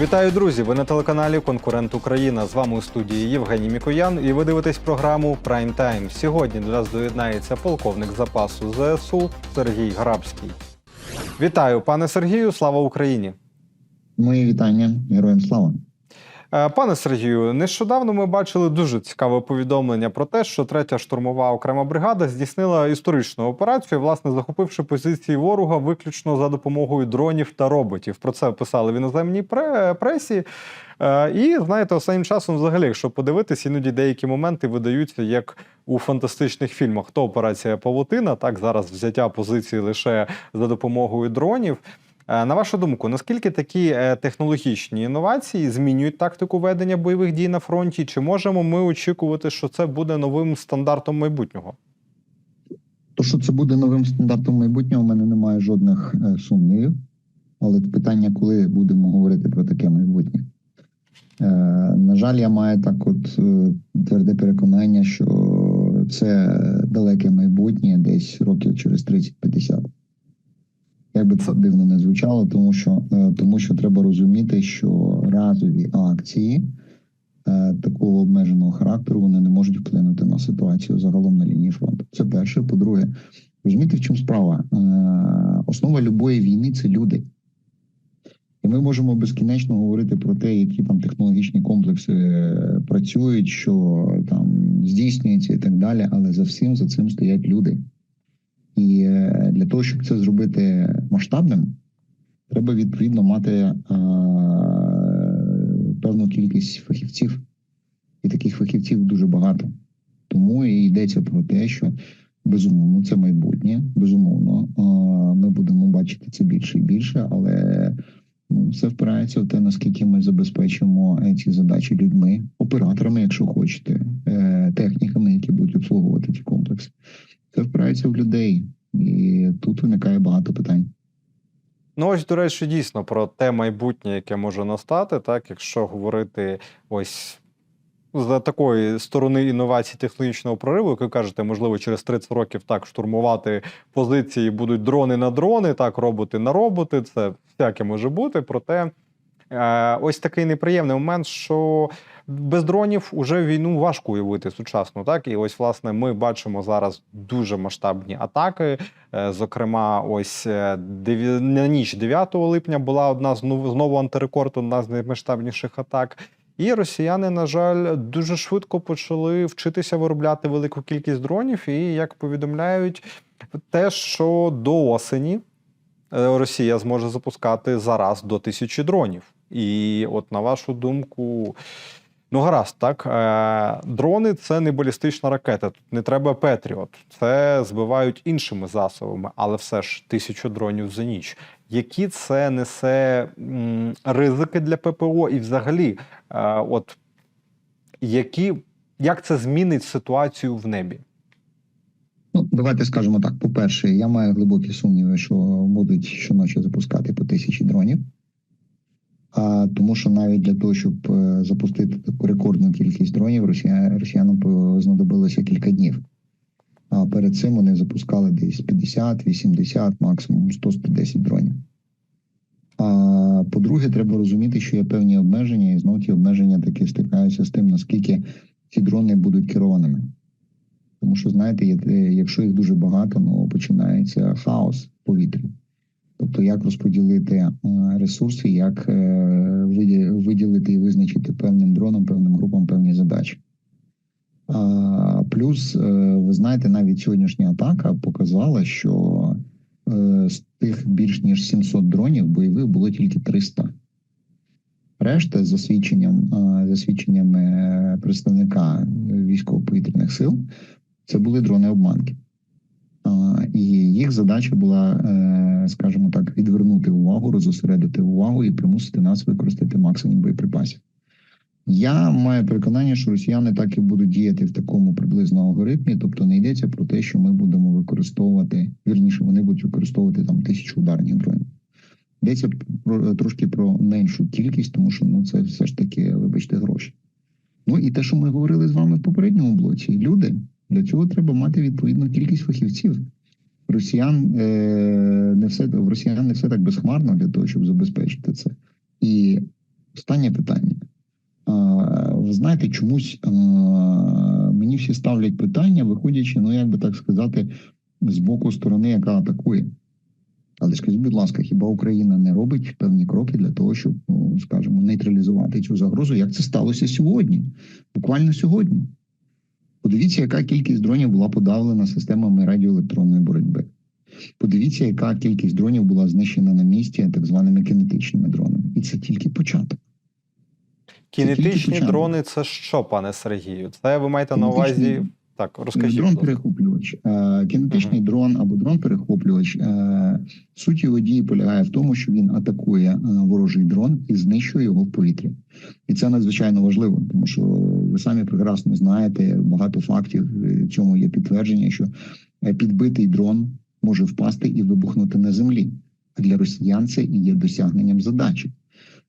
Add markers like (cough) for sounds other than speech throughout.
Вітаю, друзі! Ви на телеканалі Конкурент Україна. З вами у студії Євгеній Мікоян, і ви дивитесь програму Прайм Тайм. Сьогодні до нас доєднається полковник запасу ЗСУ Сергій Грабський. Вітаю, пане Сергію! Слава Україні! Мої вітання, героям слава. Е, Пане Сергію, нещодавно ми бачили дуже цікаве повідомлення про те, що третя штурмова окрема бригада здійснила історичну операцію, власне, захопивши позиції ворога виключно за допомогою дронів та роботів. Про це писали в іноземній пре- пресі. Е, І знаєте, останнім часом, взагалі, якщо подивитись, іноді деякі моменти видаються як у фантастичних фільмах. То операція Павутина, так зараз взяття позиції лише за допомогою дронів. Е, На вашу думку, наскільки такі е, технологічні інновації змінюють тактику ведення бойових дій на фронті? Чи можемо ми очікувати, що це буде новим стандартом майбутнього? То, що це буде новим стандартом майбутнього, у мене немає жодних е, сумнівів. Але питання, коли будемо говорити про таке майбутнє. На жаль, я маю так от тверде переконання, що це далеке майбутнє, десь років через 30-50. Як би це дивно не звучало, тому що, е, тому що треба розуміти, що разові акції е, такого обмеженого характеру вони не можуть вплинути на ситуацію загалом на лінії фронту. Це перше. По-друге, розумієте, в чому справа? Е, Основа любої війни це люди. І ми можемо безкінечно говорити про те, які там технологічні комплекси працюють, що там здійснюється і так далі. Але за всім за цим стоять люди. І е, для того, щоб це зробити масштабним, треба відповідно мати е, певну кількість фахівців, і таких фахівців дуже багато. Тому і йдеться про те, що безумовно це майбутнє. Безумовно, е, ми будемо бачити це більше і більше, але ну, все впирається в те, наскільки ми забезпечимо ці задачі людьми, операторами, якщо хочете, техніками, які будуть обслуговувати ті комплекси. Це впирається в людей, і тут виникає багато питань. Ну, ось, до речі, дійсно про те майбутнє, яке може настати, так, якщо говорити ось з такої сторони інновацій технологічного прориву, як ви кажете, можливо, через 30 років так штурмувати позиції будуть дрони на дрони, так, роботи на роботи. Це всяке може бути. Проте ось такий неприємний момент, що без дронів уже війну важко уявити сучасну. Так, і ось, власне, ми бачимо зараз дуже масштабні атаки. Е, Зокрема, ось е, на ніч 9 липня була одна знову антирекорд, одна з наймасштабніших атак. І росіяни, на жаль, дуже швидко почали вчитися виробляти велику кількість дронів. І як повідомляють, те, що до осені е, Росія зможе запускати зараз до тисячі дронів. І от на вашу думку, ну гаразд, так е, дрони це не балістична ракета. Тут не треба Петріот. Це збивають іншими засобами, але все ж тисячу дронів за ніч. Які це несе ризики для ППО, і взагалі, е, от які, як це змінить ситуацію в небі? Ну, давайте скажемо так. По-перше, я маю глибокі сумніви, що будуть щоночі запускати по тисячі дронів. Тому що навіть для того, щоб е, запустити таку рекордну кількість дронів, росія, росіянам знадобилося кілька днів. А перед цим вони запускали десь 50, 80, максимум 100-110 дронів. А по-друге, треба розуміти, що є певні обмеження, і знову ті обмеження таки стикаються з тим, наскільки ці дрони будуть керованими. Тому що, знаєте, е, якщо їх дуже багато, ну починається хаос в повітрі. Тобто, як розподілити е, ресурси, як е, виділити і визначити певним дроном, певним групам певні задачі. Плюс, е, ви знаєте, навіть сьогоднішня атака показала, що з тих більш ніж 700 дронів бойових було тільки 300. Решта, за свідченням, за свідченнями представника військово-повітряних сил, це були дрони-обманки. А, І їх задача була, е, скажімо так, відвернути увагу, розосередити увагу і примусити нас використати максимум боєприпасів. Я маю переконання, що росіяни так і будуть діяти в такому приблизно алгоритмі, тобто не йдеться про те, що ми будемо використовувати, вірніше, вони будуть використовувати там тисячу ударних дронів. Йдеться про трошки про меншу кількість, тому що ну це все ж таки, вибачте, гроші. Ну і те, що ми говорили з вами в попередньому блоці, люди для цього треба мати відповідну кількість фахівців. Росіян е, не все в росіян не все так безхмарно для того, щоб забезпечити це. І Останнє питання. Ви знаєте, чомусь мені всі ставлять питання, виходячи, ну як би так сказати, з боку сторони, яка атакує. Але скажіть, будь ласка, хіба Україна не робить певні кроки для того, щоб, ну, скажімо, нейтралізувати цю загрозу? Як це сталося сьогодні? Буквально сьогодні. Подивіться, яка кількість дронів була подавлена системами радіоелектронної боротьби. Подивіться, яка кількість дронів була знищена на місці так званими кинетичними дронами. І це тільки початок. Кінетичні початок. дрони це що, пане Сергію? Це ви маєте на увазі. Так, розкажіть. Дрон перехоплювач. Е, Кінетичний дрон або дрон перехоплювач. е, Суть його дії полягає в тому, що він атакує е, ворожий дрон і знищує його в повітрі. І це надзвичайно важливо, тому що ви самі прекрасно знаєте багато фактів. е, Цьому є підтвердження, що е, підбитий дрон може впасти і вибухнути на землі. А для росіян це і є досягненням задачі.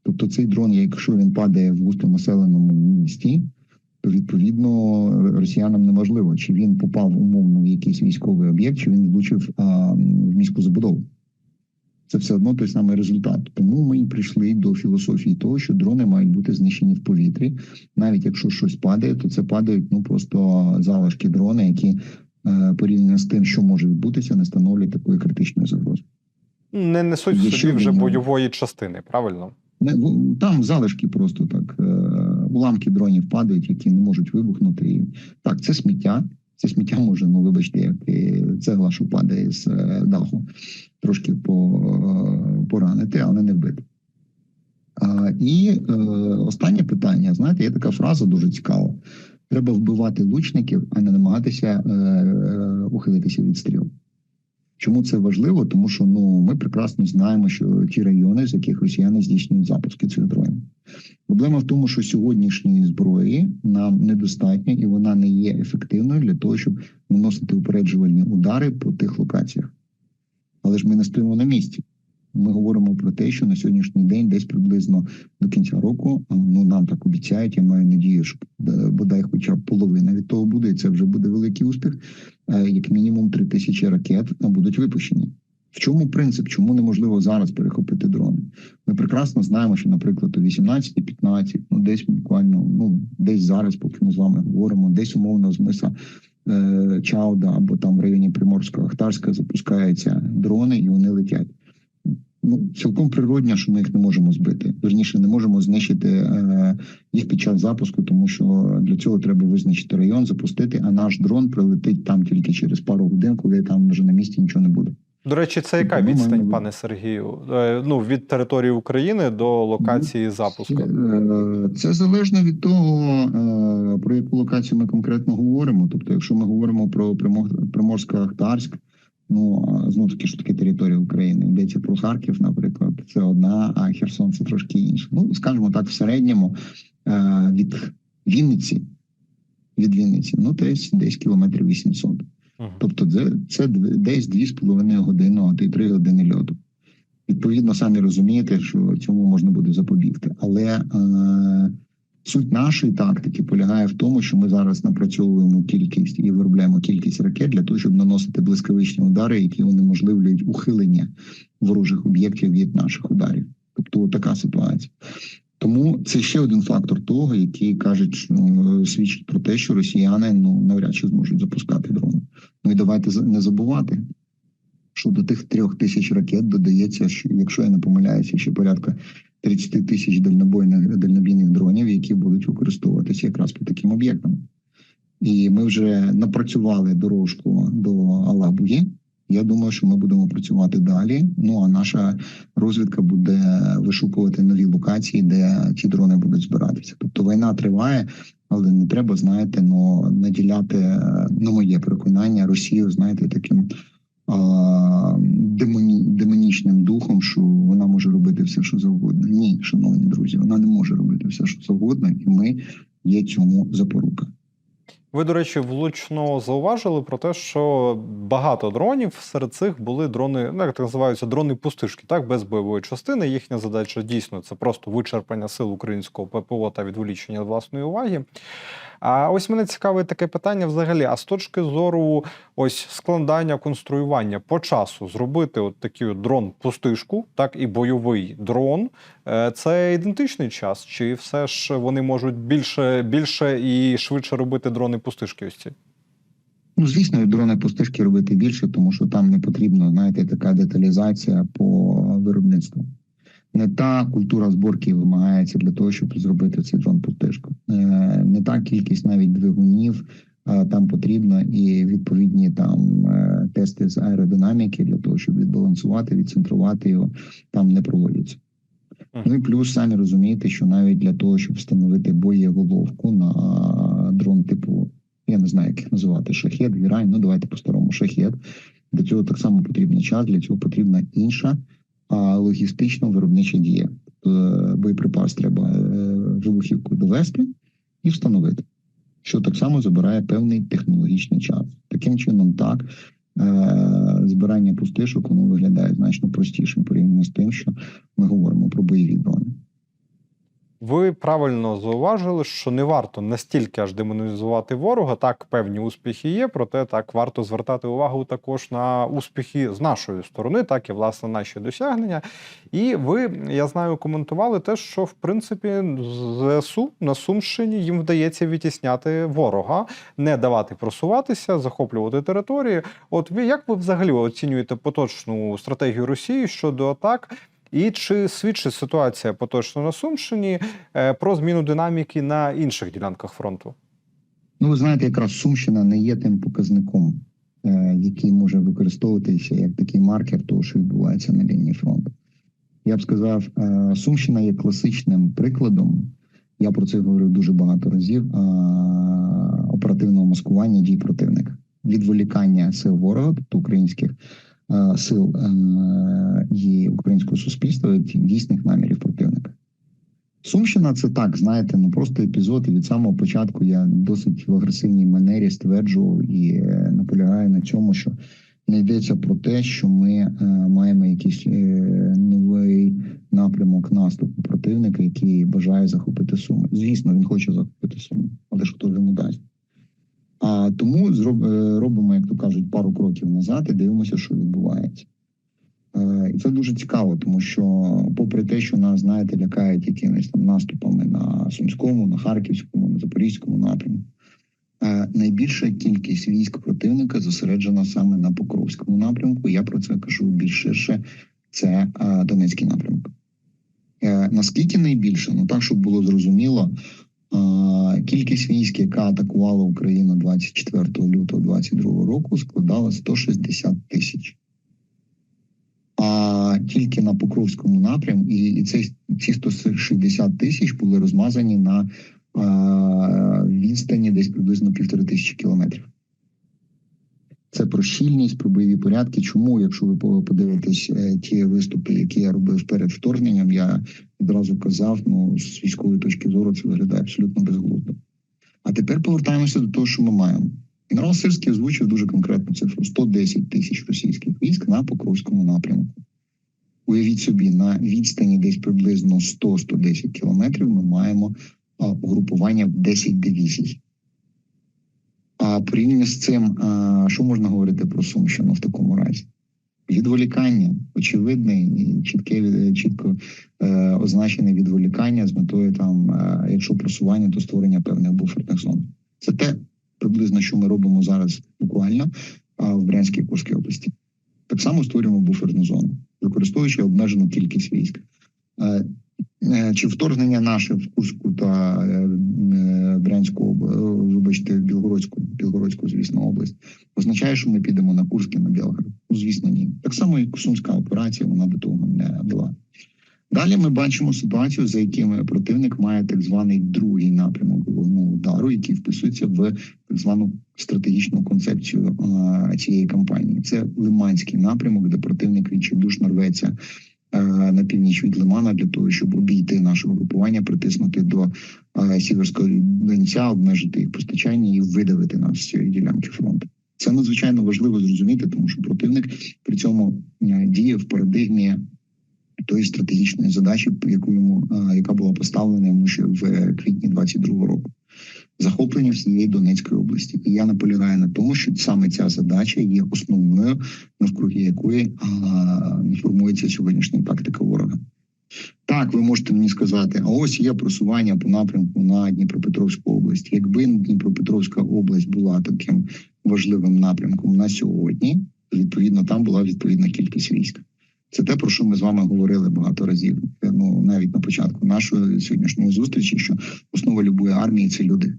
Тобто, цей дрон, якщо він падає в густонаселеному місті, то відповідно росіянам неможливо, чи він попав умовно в якийсь військовий об'єкт, чи він влучив а, в міську забудову. Це все одно той самий результат. Тому ми прийшли до філософії того, що дрони мають бути знищені в повітрі. Навіть якщо щось падає, то це падають ну просто залишки дрона, які е, порівняно з тим, що може відбутися, не становлять такої критичної загрози. Не несуть в собі вже бойової частини, правильно? Не, там залишки просто так, е, уламки дронів падають, які не можуть вибухнути. Так, це сміття. Це сміття може, ну вибачте, як і цегла, що падає з е, даху, трошки е, поранити, але не вбити. А, і е, останнє питання: знаєте, є така фраза дуже цікава: треба вбивати лучників, а не намагатися е, е, ухилитися від стріл. Чому це важливо? Тому що ну ми прекрасно знаємо, що ті райони, з яких росіяни здійснюють запуски цих дронів. Проблема в тому, що сьогоднішньої зброї нам недостатньо, і вона не є ефективною для того, щоб наносити упереджувальні удари по тих локаціях. Але ж ми не стоїмо на місці. Ми говоримо про те, що на сьогоднішній день, десь приблизно до кінця року, ну нам так обіцяють. Я маю надію, що е, бодай, хоча б половина від того буде, і це вже буде великий успіх. Е, Як мінімум три тисячі ракет будуть випущені. В чому принцип? Чому неможливо зараз перехопити дрони? Ми прекрасно знаємо, що, наприклад, у 18-15, ну десь буквально, ну десь зараз, поки ми з вами говоримо, десь умовно з миса е, Чауда або там в районі Приморського Ахтарська запускаються дрони і вони летять. Ну, цілком природньо, що ми їх не можемо збити. Верніше, не можемо знищити е, їх під час запуску, тому що для цього треба визначити район, запустити, а наш дрон прилетить там тільки через пару годин, коли там вже на місці нічого не буде. До речі, це яка відстань, пане Сергію? Е, Ну, від території України до локації запуску. Е, Це залежно від того, про яку локацію ми конкретно говоримо. Тобто, якщо ми говоримо про Примор- Приморсько-Ахтарськ, ну знову таки, що таке територія України. Йдеться про Харків, наприклад, це одна, а Херсон це трошки інше. Ну, скажімо так, в середньому е, від Вінниці, від Вінниці, ну десь десь кілометрів 800. Мгм. Тобто, це, це десь 2,5 години, а то й 3 години льоту. Відповідно, самі розумієте, що цьому можна буде запобігти. Але е, суть нашої тактики полягає в тому, що ми зараз напрацьовуємо кількість і виробляємо кількість ракет для того, щоб наносити блискавичні удари, які унеможливлюють ухилення ворожих об'єктів від наших ударів. Тобто така ситуація. Тому це ще один фактор того, який кажуть, е, свідчить про те, що росіяни ну навряд чи зможуть запускати дрони. Ну і давайте не забувати, що до тих трьох тисяч ракет додається, що якщо я не помиляюся, ще порядка 30 тисяч дальнобойних дальнобійних дронів, які будуть використовуватися якраз по таким об'єктам. І ми вже напрацювали дорожку до Алабуї. Я думаю, що ми будемо працювати далі. Ну а наша розвідка буде вишукувати нові локації, де ті дрони будуть збиратися. Тобто війна триває, але не треба, знаєте, ну наділяти на моє переконання Росію, знаєте, таким демоні, демонічним духом, що вона може робити все, що завгодно. Ні, шановні друзі, вона не може робити все, що завгодно, і ми є цьому запорука. Ви, до речі, влучно зауважили про те, що багато дронів серед цих були дрони, ну як так називаються, дрони пустишки, так, без бойової частини. Їхня задача дійсно це просто вичерпання сил українського ППО та відволічення власної уваги. А ось мене цікавить таке питання взагалі. А з точки зору ось складання, конструювання по часу зробити от такий дрон пустишку, так і бойовий дрон. Е, Це ідентичний час, чи все ж вони можуть більше, більше і швидше робити дрони пустишки? Ось ці? Ну, звісно, дрони пустишки робити більше, тому що там не потрібно, знаєте, така деталізація по виробництву. Не та культура зборки вимагається для того, щоб зробити цей дрон пустишку. Е, Не та кількість навіть двигунів е, там потрібно, і відповідні там тести з аеродинаміки для того, щоб відбалансувати, відцентрувати його, там не проводяться. Ну і плюс самі розумієте, що навіть для того, щоб встановити боєголовку на дрон типу я не знаю, як їх називати, шахет, вірань, ну давайте по-старому шахет. Для цього так само потрібен час, для цього потрібна інша а, логістично виробнича дія. Е, Боєприпас треба е, вибухівку довести і встановити, що так само забирає певний технологічний час. Таким чином, так, збирання пустишок воно виглядає значно простішим порівняно з тим, що ми говоримо про бойові дрони. Ви правильно зауважили, що не варто настільки аж демонізувати ворога. Так, певні успіхи є, проте так варто звертати увагу також на успіхи з нашої сторони, так і власне наші досягнення. І ви, я знаю, коментували те, що в принципі ЗСУ на Сумщині їм вдається відтісняти ворога, не давати просуватися, захоплювати території. От ви як ви взагалі оцінюєте поточну стратегію Росії щодо атак? І чи свідчить ситуація поточно на Сумщині е, про зміну динаміки на інших ділянках фронту? Ну, ви знаєте, якраз Сумщина не є тим показником, е, який може використовуватися як такий маркер того, що відбувається на лінії фронту. Я б сказав, е, Сумщина є класичним прикладом. Я про це говорив дуже багато разів. Оперативного маскування дій противника, відволікання сил ворога, тобто українських сил е, і українського суспільства від дійсних намірів противника. Сумщина це так, знаєте, ну просто епізод. І від самого початку я досить в агресивній манері стверджував і е, наполягаю на цьому, що не йдеться про те, що ми е, маємо якийсь е, новий напрямок наступу противника, який бажає захопити суми. Звісно, він хоче захопити суми, але ж хто ж йому дасть. А тому е, робимо, як то кажуть, пару кроків назад і дивимося, що відбувається. Е, І це дуже цікаво, тому що, попри те, що нас, знаєте, лякають якимись там наступами на Сумському, на Харківському, на Запорізькому напрямку, е, найбільша кількість військ противника зосереджена саме на Покровському напрямку. Я про це кажу більш ширше. Це Донецький напрямок. Наскільки найбільше? Ну так, щоб було зрозуміло, кількість військ, яка атакувала Україну 24 лютого 2022 року, складала 160 тисяч а тільки на Покровському напрямку, і, і це, ці 160 тисяч були розмазані на а, відстані десь приблизно півтори тисячі кілометрів. Це про щільність, про бойові порядки. Чому, якщо ви по- подивитесь е, ті виступи, які я робив перед вторгненням, я одразу казав, ну з військової точки зору це виглядає абсолютно безглуздо. А тепер повертаємося до того, що ми маємо. Генерал Сирський озвучив дуже конкретну цифру: 110 тисяч російських військ на Покровському напрямку. Уявіть собі, на відстані десь приблизно 100-110 кілометрів ми маємо угрупування в 10 дивізій. А порівняно з цим, а, що можна говорити про Сумщину в такому разі? Відволікання, очевидне і чітке чітко е, означене відволікання з метою там, е, якщо просування, то створення певних буферних зон. Це те приблизно, що ми робимо зараз буквально а, в Брянській Курській області. Так само створюємо буферну зону, використовуючи обмежену кількість військ. Е, е, Чи вторгнення наше в Курську та е, е, Брянську е, вибачте, Білгородську, Білгородську, звісно, область, означає, що ми підемо на Курськ на Білгород? Ну, звісно, ні. Так само, як Сумська операція, вона до того не була. Далі ми бачимо ситуацію, за якими противник має так званий другий напрямок головного удару, який вписується в так звану стратегічну концепцію а, цієї кампанії. Це Лиманський напрямок, де противник відчайдушно рветься а, на північ від Лимана для того, щоб обійти наше групування, притиснути до Сіверського Донця, обмежити їх постачання і видавити нас з цієї ділянки фронту. Це надзвичайно важливо зрозуміти, тому що противник при цьому е, діє в парадигмі тої стратегічної задачі, яку йому яка була поставлена йому ще в е, квітні 22-го року. Захоплення всієї Донецької області, і я наполягаю на тому, що саме ця задача є основною, навкруги якої а, формується сьогоднішня тактика ворога. Так, ви можете мені сказати, а ось є просування по напрямку на Дніпропетровську область. Якби Дніпропетровська область була таким важливим напрямком на сьогодні, відповідно, там була відповідна кількість військ. Це те, про що ми з вами говорили багато разів. Ну навіть на початку нашої сьогоднішньої зустрічі, що основа любої армії це люди.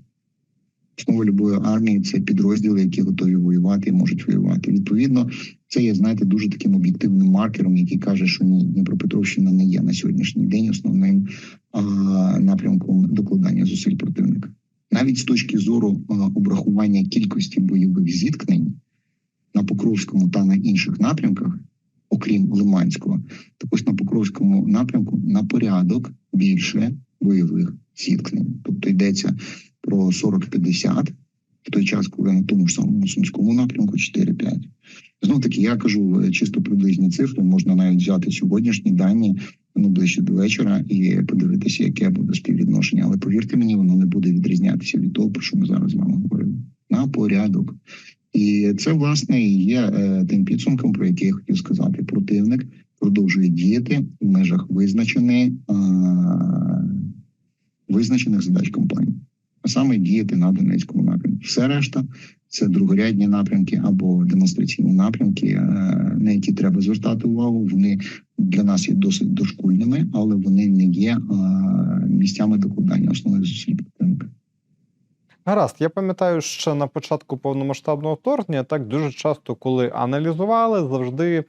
Основа любої армії це підрозділи, які готові воювати і можуть воювати. Відповідно, це є, знаєте, дуже таким об'єктивним маркером, який каже, що ні, Дніпропетровщина не є на сьогоднішній день основним а, напрямком докладання зусиль противника. Навіть з точки зору а, обрахування кількості бойових зіткнень на Покровському та на інших напрямках, окрім Лиманського, так ось на Покровському напрямку на порядок більше бойових зіткнень. Тобто йдеться про 40-50, в той час, коли на тому ж самому Сумському напрямку 4-5. Знов таки, я кажу е, чисто приблизні цифри. Можна навіть взяти сьогоднішні дані ну ближче до вечора і подивитися, яке буде співвідношення. Але повірте мені, воно не буде відрізнятися від того, про що ми зараз з вами говоримо. На порядок. І це власне і є е, тим підсумком, про який я хотів сказати. Противник продовжує діяти в межах визначеної е, визначених задач компанії, саме діяти на Донецькому напрямку. Все решта це другорядні напрямки або демонстраційні напрямки, е, на які треба звертати увагу. Вони для нас є досить дошкульними, але вони не є е, місцями докладання основних зусиль противника. Гаразд, я пам'ятаю, що на початку повномасштабного вторгнення так дуже часто, коли аналізували, завжди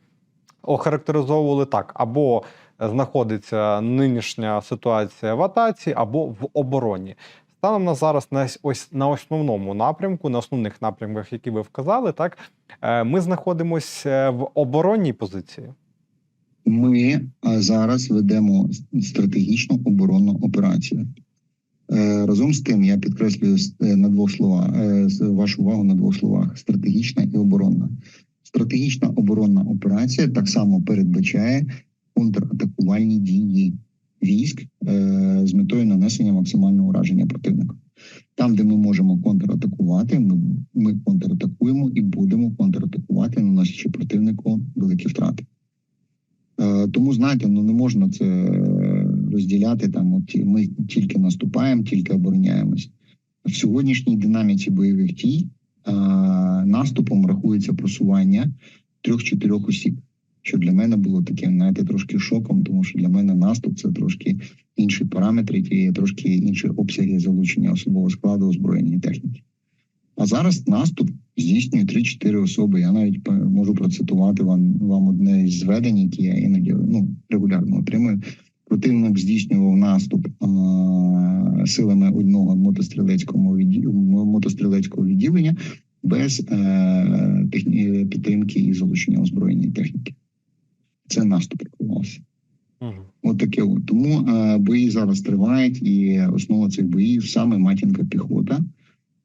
охарактеризовували так: або знаходиться нинішня ситуація в атаці, або в обороні. Станом на зараз на ось- на основному напрямку, на основних напрямках, які ви вказали, так е, ми знаходимося в оборонній позиції. Ми е, зараз ведемо стратегічну оборонну операцію. Е, Разом з тим, я підкреслюю е, на двох словах е, вашу увагу на двох словах: стратегічна і оборонна. Стратегічна оборонна операція так само передбачає контратакувальні дії військ е, з метою нанесення максимального ураження противника. Там, де ми можемо контратакувати, ми, ми контратакуємо і будемо контратакувати, наносячи противнику великі втрати. Е, Тому знаєте, ну не можна це розділяти там. От ми тільки наступаємо, тільки обороняємось. В сьогоднішній динаміці бойових дій е, наступом рахується просування трьох-чотирьох осіб. Що для мене було таким, знаєте, трошки шоком, тому що для мене наступ це трошки інші параметри і трошки інші обсяги залучення особового складу озброєння і техніки. А зараз наступ здійснює 3-4 особи. Я навіть е, можу процитувати вам, вам одне із зведень, які я іноді ну, регулярно отримую. Противник здійснював наступ е- силами одного мотострілецького мотострілецького відділення без е- техні... підтримки і залучення озброєння техніки. Це наступ рахувався. Угу. От таке от. Тому е, бої зараз тривають, і основа цих боїв саме матінка піхота,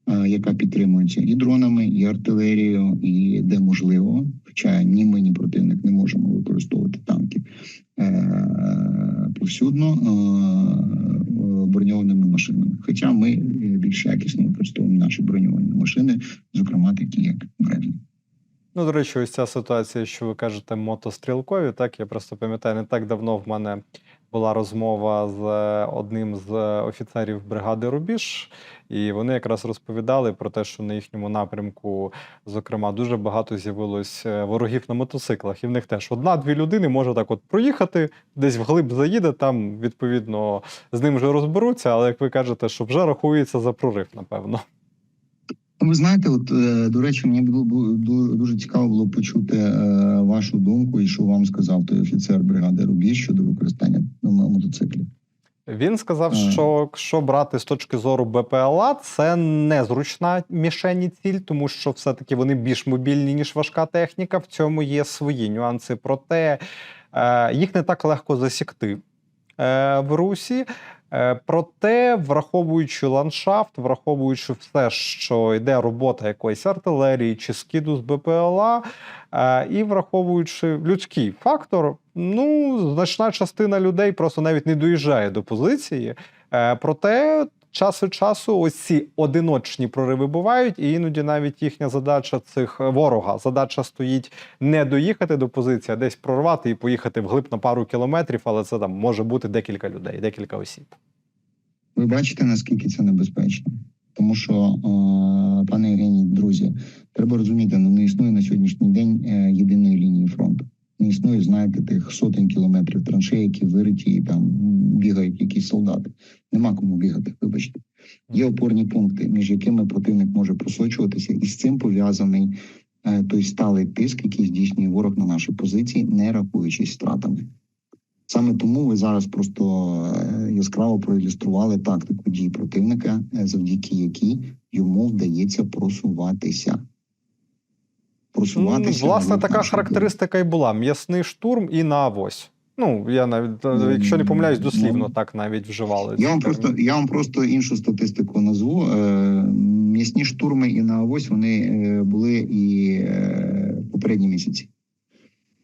е, яка підтримується і дронами, і артилерією, і де можливо. Хоча ні ми, ні противник не можемо використовувати танки е, повсюдно е, е, броньованими машинами. Хоча ми е, більш якісно використовуємо наші броньовані машини, зокрема такі як Бредлі. Ну, до речі, ось ця ситуація, що ви кажете, мотострілкові. Так, я просто пам'ятаю, не так давно в мене була розмова з е, одним з е, офіцерів бригади Рубіж, і вони якраз розповідали про те, що на їхньому напрямку, зокрема, дуже багато з'явилось е, ворогів на мотоциклах, і в них теж одна-дві людини може так от проїхати, десь вглиб заїде, там відповідно з ним вже розберуться. Але як ви кажете, що вже рахується за прорив, напевно. Ви знаєте, от е, до речі, мені було дуже цікаво було почути е, вашу думку, і що вам сказав той офіцер бригади Рубіж щодо використання мотоциклів. Він сказав, що якщо брати з точки зору БПЛА, це незручна мішені ціль, тому що все-таки вони більш мобільні, ніж важка техніка. В цьому є свої нюанси. Проте е, їх не так легко засікти е, в русі. Е, Проте, враховуючи ландшафт, враховуючи все, що йде робота якоїсь артилерії чи скиду з БПЛА, е, і враховуючи людський фактор, ну значна частина людей просто навіть не доїжджає до позиції. Е, Проте час від часу ось ці одиночні прориви бувають, і іноді навіть їхня задача цих е, ворога. Задача стоїть не доїхати до позиції, а десь прорвати і поїхати вглиб на пару кілометрів, але це там може бути декілька людей, декілька осіб. Ви бачите, наскільки це небезпечно. Тому що, е, пане Євгеній, друзі, треба розуміти, ну не існує на сьогоднішній день е, єдиної лінії фронту. Не існує, знаєте, тих сотень кілометрів траншей, які вириті і там бігають якісь солдати. Нема кому бігати, вибачте. Є опорні пункти, між якими противник може просочуватися, і з цим пов'язаний е, той сталий тиск, який здійснює ворог на наші позиції, не рахуючись втратами. Саме тому ви зараз просто е, яскраво проілюстрували тактику дій противника, е, завдяки якій йому вдається просуватися. Просуватися власне, така нашої характеристика і була: м'ясний штурм і на авось. Ну, я навіть, якщо не помиляюсь, дослівно так навіть вживали. Я вам просто я вам просто іншу статистику назву. Е, М'ясні штурми і на авось вони е, були і е, попередні місяці.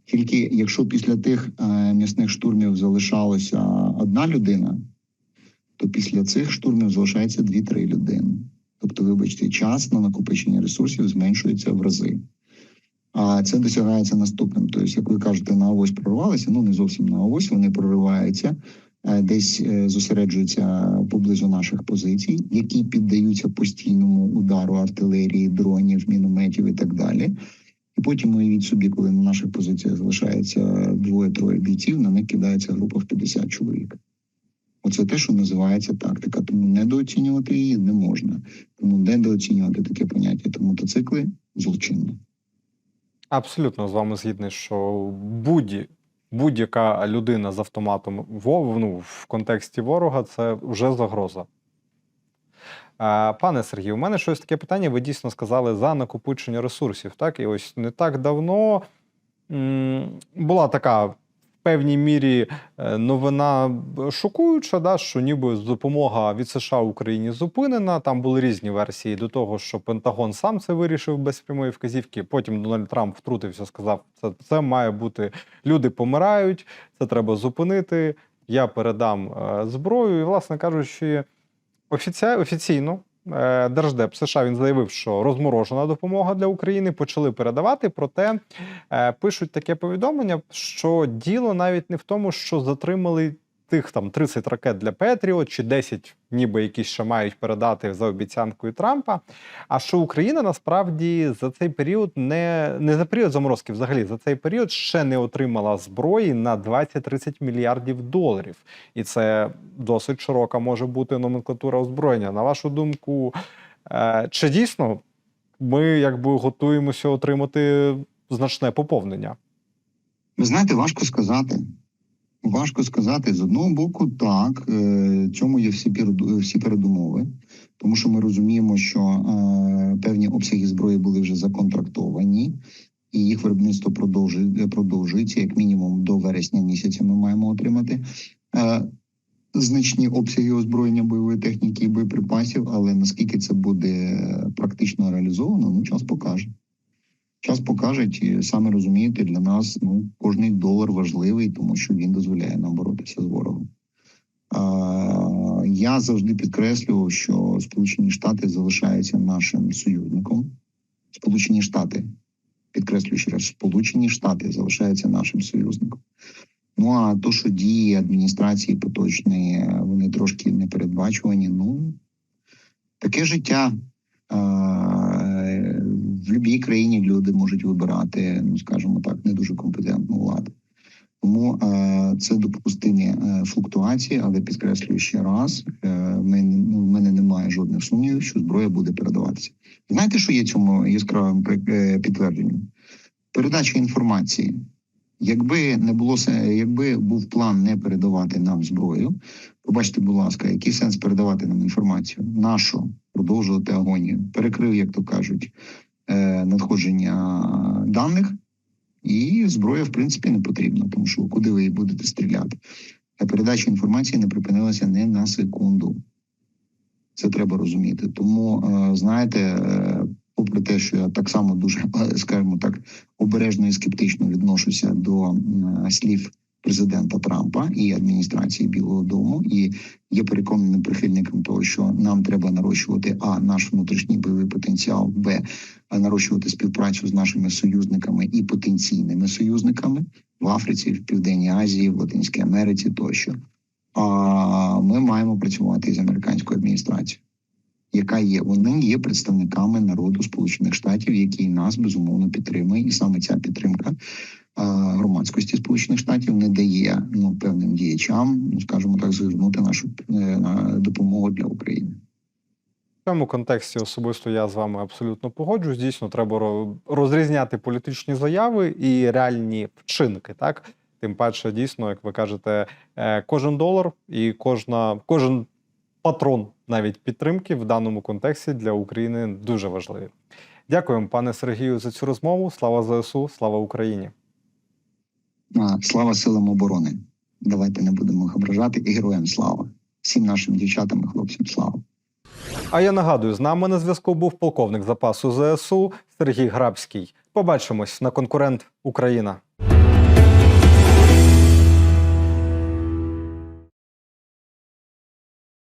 Тільки якщо після тих м'ясних штурмів залишалася одна людина, то після цих штурмів залишається 2-3 людини. Тобто, вибачте, час на накопичення ресурсів зменшується в рази. А це досягається наступним. Тобто, як ви кажете, на авось прорвалися, ну не зовсім на авось, вони прориваються, е, десь е, зосереджуються поблизу наших позицій, які піддаються постійному удару артилерії, дронів, мінометів і так далі. І потім уявіть собі, коли на наших позиціях залишається двоє-троє бійців, на них кидається група в 50 чоловік. Оце те, що називається тактика. Тому недооцінювати її не можна. Тому недооцінювати таке поняття. Тому мотоцикли злочинно. Абсолютно з вами згідний, що будь, будь-яка людина з автоматом в, ну, в контексті ворога це вже загроза. Е, Пане Сергію, у мене щось таке питання. Ви дійсно сказали за накопичення ресурсів. Так, і ось не так давно була така певній мірі е, новина шокуюча, да, що ніби допомога від США Україні зупинена. Там були різні версії до того, що Пентагон сам це вирішив без прямої вказівки. Потім Дональд Трамп втрутився, сказав, це, це має бути люди помирають, це треба зупинити. Я передам е, зброю. І, власне кажучи, офіці... офіційно Держдеп США він заявив, що розморожена допомога для України почали передавати. Проте е, пишуть таке повідомлення, що діло навіть не в тому, що затримали тих там 30 ракет для Петріот чи 10, ніби які ще мають передати за обіцянкою Трампа. А що Україна насправді за цей період не, не за період заморозки, взагалі за цей період ще не отримала зброї на 20-30 мільярдів доларів. І це досить широка може бути номенклатура озброєння. На вашу думку, е, чи дійсно ми якби готуємося отримати значне поповнення? Ви знаєте, важко сказати. Важко сказати з одного боку, так е, цьому є всі всі передумови, тому що ми розуміємо, що е, певні обсяги зброї були вже законтрактовані, і їх виробництво продовжує, продовжується як мінімум до вересня місяця. Ми маємо отримати е, значні обсяги озброєння бойової техніки і боєприпасів. Але наскільки це буде практично реалізовано, ну час покаже. Час покаже, і саме розумієте, для нас ну кожний долар важливий, тому що він дозволяє нам боротися з ворогом. А, я завжди підкреслював, що Сполучені Штати залишаються нашим союзником. Сполучені Штати, підкреслюю ще раз, Сполучені Штати залишаються нашим союзником. Ну а то, що дії адміністрації поточної, вони трошки непередбачувані. Ну таке життя. Е, В будь-якій країні люди можуть вибирати, ну скажімо так, не дуже компетентну владу. Тому е, це допустимі е, флуктуації, але підкреслюю ще раз: е, ми, ну, в мене немає жодних сумнівів, що зброя буде передаватися. Знаєте, що є цьому яскравим е, підтвердженням? Передача інформації. Якби не було якби був план не передавати нам зброю, побачте, будь ласка, який сенс передавати нам інформацію? Нашу продовжувати агонію, перекрив, як то кажуть, надходження даних, і зброя, в принципі, не потрібна, тому що куди ви її будете стріляти? А передача інформації не припинилася не на секунду. Це треба розуміти. Тому, е, знаєте, е, попри те, що я так само дуже, е, (laughs) скажімо так, обережно і скептично відношуся до е, слів президента Трампа і адміністрації Білого Дому, і є переконаним прихильником того, що нам треба нарощувати а наш внутрішній бойовий потенціал, б нарощувати співпрацю з нашими союзниками і потенційними союзниками в Африці, в Південній Азії, в Латинській Америці тощо. А ми маємо працювати з американською адміністрацією, яка є вони є представниками народу Сполучених Штатів, який нас безумовно підтримує, і саме ця підтримка громадськості Сполучених Штатів не дає ну певним діячам, ну скажімо так, звернути нашу е, допомогу для України. В цьому контексті особисто я з вами абсолютно погоджуюсь. Дійсно, треба розрізняти політичні заяви і реальні вчинки. Так, тим паче, дійсно, як ви кажете, е, кожен долар і кожна, кожен патрон навіть підтримки в даному контексті для України дуже важливі. Дякуємо, пане Сергію, за цю розмову. Слава ЗСУ, слава Україні. Слава силам оборони! Давайте не будемо ображати і героям слава всім нашим дівчатам і хлопцям слава. А я нагадую, з нами на зв'язку був полковник запасу ЗСУ Сергій Грабський. Побачимось на конкурент Україна.